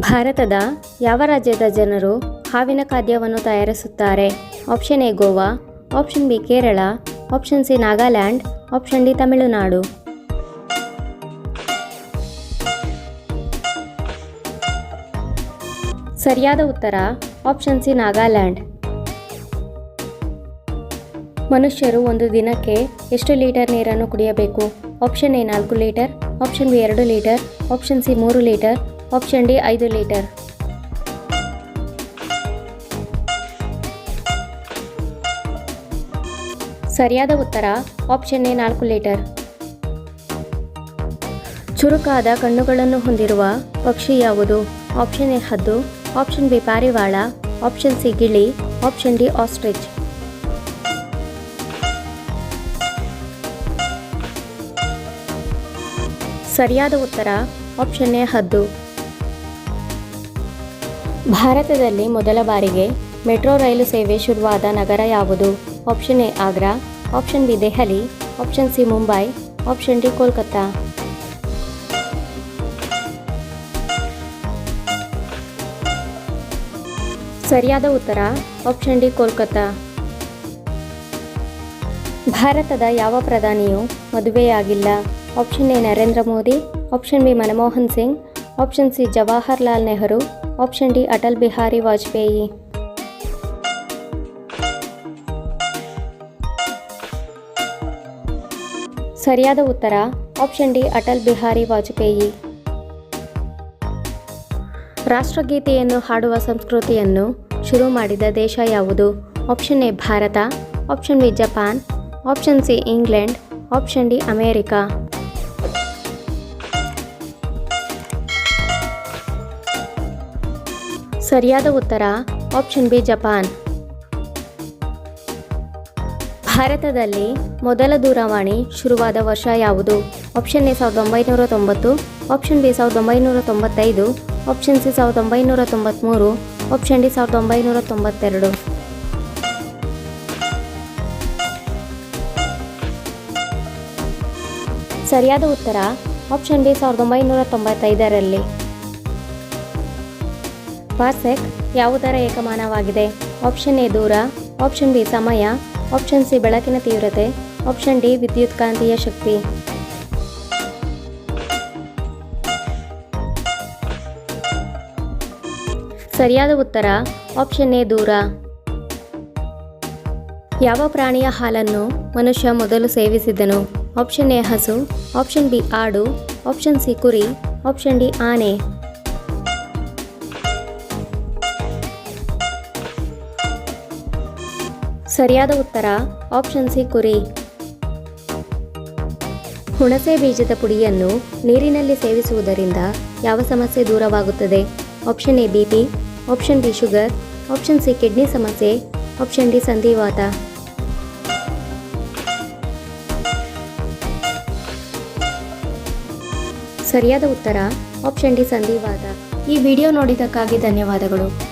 ಭಾರತದ ಯಾವ ರಾಜ್ಯದ ಜನರು ಹಾವಿನ ಖಾದ್ಯವನ್ನು ತಯಾರಿಸುತ್ತಾರೆ? Option A Goa option B Kerala option C Nagaland option D Tamil Nadu. ಸರಿಯಾದ ಉತ್ತರ ಆಪ್ಷನ್ ಸಿ ನಾಗಾಲ್ಯಾಂಡ್. ಮನುಷ್ಯರು ಒಂದು ದಿನಕ್ಕೆ ಎಷ್ಟು ಲೀಟರ್ ನೀರನ್ನು ಕುಡಿಯಬೇಕು? ಆಪ್ಷನ್ ಎ ನಾಲ್ಕು ಲೀಟರ್ ಆಪ್ಷನ್ ಬಿ ಎರಡು ಲೀಟರ್ ಆಪ್ಷನ್ ಸಿ ಮೂರು ಲೀಟರ್ ಆಪ್ಷನ್ ಡಿ ಐದು ಲೀಟರ್. ಸರಿಯಾದ ಉತ್ತರ ಆಪ್ಷನ್ ಎ ನಾಲ್ಕು ಲೀಟರ್. ಚುರುಕಾದ ಕಣ್ಣುಗಳನ್ನು ಹೊಂದಿರುವ ಪಕ್ಷಿ ಯಾವುದು? ಆಪ್ಷನ್ ಎ ಹದ್ದು, ಆಪ್ಷನ್ ಬಿ ಪಾರಿವಾಳ, ಆಪ್ಷನ್ ಸಿ ಗಿಳಿ, ಆಪ್ಷನ್ ಡಿ ಆಸ್ಟ್ರಿಚ್. ಸರಿಯಾದ ಉತ್ತರ ಆಪ್ಷನ್ ಎ ಹದ್ದು. ಭಾರತದಲ್ಲಿ ಮೊದಲ ಬಾರಿಗೆ ಮೆಟ್ರೋ ರೈಲು ಸೇವೆ ಶುರುವಾದ ನಗರ ಯಾವುದು? Option A Agra option B Delhi option C Mumbai option D Kolkata. ಸರಿಯಾದ ಉತ್ತರ ಆಪ್ಷನ್ ಡಿ ಕೋಲ್ಕತ್ತಾ. ಭಾರತದ ಯಾವ ಪ್ರಧಾನಿಯು ಮದುವೆಯಾಗಿಲ್ಲ. Option A Narendra Modi option B Manmohan Singh option C Jawaharlal Nehru option D Atal Bihari Vajpayee ಸರಿಯಾದ ಉತ್ತರ option D Atal Bihari Vajpayee ರಾಷ್ಟ್ರಗೀತೆಯನ್ನು ಹಾಡುವ ಸಂಸ್ಕೃತಿಯನ್ನು ಶುರು ಮಾಡಿದ ದೇಶ ಯಾವುದು? Option A Bharat. Option B Japan option C England option D America ಸರಿಯಾದ ಉತ್ತರ ಆಪ್ಷನ್ ಬಿ ಜಪಾನ್ ಭಾರತದಲ್ಲಿ ಮೊದಲ ದೂರವಾಣಿ ಶುರುವಾದ ವರ್ಷ ಯಾವುದು? ಆಪ್ಷನ್ ಎ ಸಾವಿರದ ಒಂಬೈನೂರ ತೊಂಬತ್ತು ಆಪ್ಷನ್ ಬಿ ಸಾವಿರದ ಒಂಬೈನೂರ ತೊಂಬತ್ತೈದು ಆಪ್ಷನ್ ಸಿ ಸಾವಿರದ ಒಂಬೈನೂರ ತೊಂಬತ್ತ್ಮೂರು ಆಪ್ಷನ್ ಡಿ ಸಾವಿರದ ಒಂಬೈನೂರ ತೊಂಬತ್ತೆರಡು ಸರಿಯಾದ ಉತ್ತರ ಆಪ್ಷನ್ ಬಿ ಸಾವಿರದ ಒಂಬೈನೂರ ತೊಂಬತ್ತೈದರಲ್ಲಿ ಪಾರ್ಸೆಕ್ ಯಾವುದರ ಏಕಮಾನವಾಗಿದೆ? ಆಪ್ಷನ್ ಎ ದೂರ, ಆಪ್ಷನ್ ಬಿ ಸಮಯ, ಆಪ್ಷನ್ ಸಿ ಬೆಳಕಿನ ತೀವ್ರತೆ, ಆಪ್ಷನ್ ಡಿ ವಿದ್ಯುತ್ ಕಾಂತೀಯ ಶಕ್ತಿ. ಸರಿಯಾದ ಉತ್ತರ, ಆಪ್ಷನ್ ಎ ದೂರ. ಯಾವ ಪ್ರಾಣಿಯ ಹಾಲನ್ನು ಮನುಷ್ಯ ಮೊದಲು ಸೇವಿಸಿದನು ಆಪ್ಷನ್ ಎ ಹಸು, ಆಪ್ಷನ್ ಬಿ ಆಡು, ಆಪ್ಷನ್ ಸಿ ಕುರಿ, ಆಪ್ಷನ್ ಡಿ ಆನೆ. ಸರಿಯಾದ ಉತ್ತರ ಆಪ್ಷನ್ ಸಿ ಕುರಿ. ಹುಣಸೆ ಬೀಜದ ಪುಡಿಯನ್ನು ನೀರಿನಲ್ಲಿ ಸೇವಿಸುವುದರಿಂದ ಯಾವ ಸಮಸ್ಯೆ ದೂರವಾಗುತ್ತದೆ? Option A B P option B sugar option C kidney ಸಮಸ್ಯೆ ಆಪ್ಷನ್ ಡಿ ಸಂಧಿವಾತ. ಸರಿಯಾದ ಉತ್ತರ ಆಪ್ಷನ್ ಡಿ ಸಂಧಿವಾತ. ಈ ವಿಡಿಯೋ ನೋಡಿದ್ದಕ್ಕಾಗಿ ಧನ್ಯವಾದಗಳು.